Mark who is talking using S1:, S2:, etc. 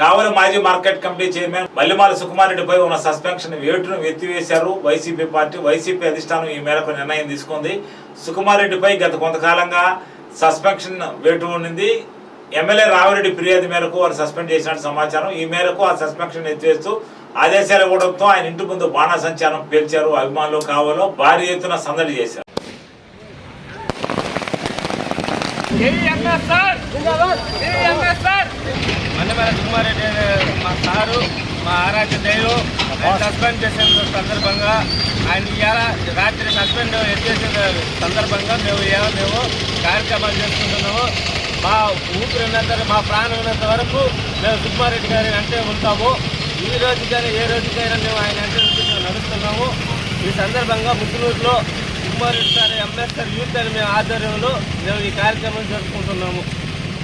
S1: కావలి మాజీ market committee chairman Mallimala Sukumar రెడ్డిపై ఉన్న సస్పెన్షన్ వేటును ఎత్తివేశారు. వైసీపీ పార్టీ వైసీపీ అధిష్టానం ఈ మేరకు నిర్ణయం తీసుకుంది. సుకుమార్ రెడ్డిపై గత కొంతకాలంగా సస్పెన్షన్ వేటు ఉండింది. ఎమ్మెల్యే రావిరెడ్డి ఫిర్యాదు మేరకు వారు సస్పెండ్ చేసినట్టు సమాచారం. ఈ మేరకు ఆ సస్పెన్షన్ ఎత్తివేస్తూ ఆదేశాలు ఇవ్వడంతో ఆయన ఇంటి ముందు బాణాసంచారం పేల్చారు. అభిమానులు కావాలో భారీ ఎత్తున సందడి చేశారు.
S2: మన్నమల కుమార్ రెడ్డి మా సారు మా ఆరాధ్య దైవం ఆయన సస్పెండ్ చేసిన సందర్భంగా ఆయన ఇవాళ రాత్రి సస్పెండ్ ఎత్తేసిన సందర్భంగా మేము ఇవాళ మేము కార్యక్రమాలు చేసుకుంటున్నాము. మా ఊపిరి ఉన్నంత మా ప్రాణం ఉన్నంత వరకు మేము సుకుమారెడ్డి గారి అంటే ఉంటాము. ఈ రోజు కానీ ఏ రోజుకైనా మేము ఆయన అంటే నడుస్తున్నాము. ఈ సందర్భంగా ముసునూరులో సుకుమారెడ్డి సార్ ఎంఎస్ఆర్ యూత్ అని మేము ఆధ్వర్యంలో మేము ఈ కార్యక్రమం జరుపుకుంటున్నాము.